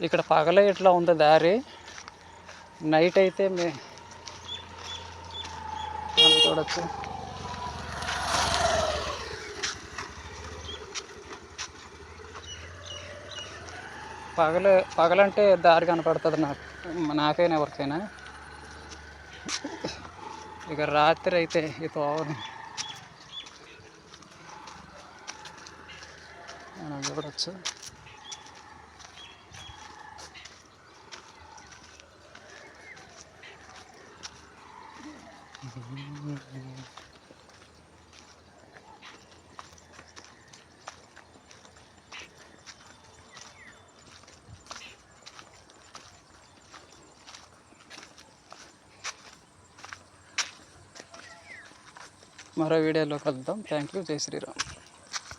ఇక్కడ పగలే ఇట్లా ఉంది దారి? నైట్ అయితే మే మనం చూడొచ్చు. పగలు పగలంటే దారి కనపడుతుంది నాకు. నాకైనా ఎవరికైనా. ఇక రాత్రి అయితే ఈ తోవని. మనం చూడవచ్చు మరో వీడియోలో కలుద్దాం. థ్యాంక్ యూ జై శ్రీరామ్.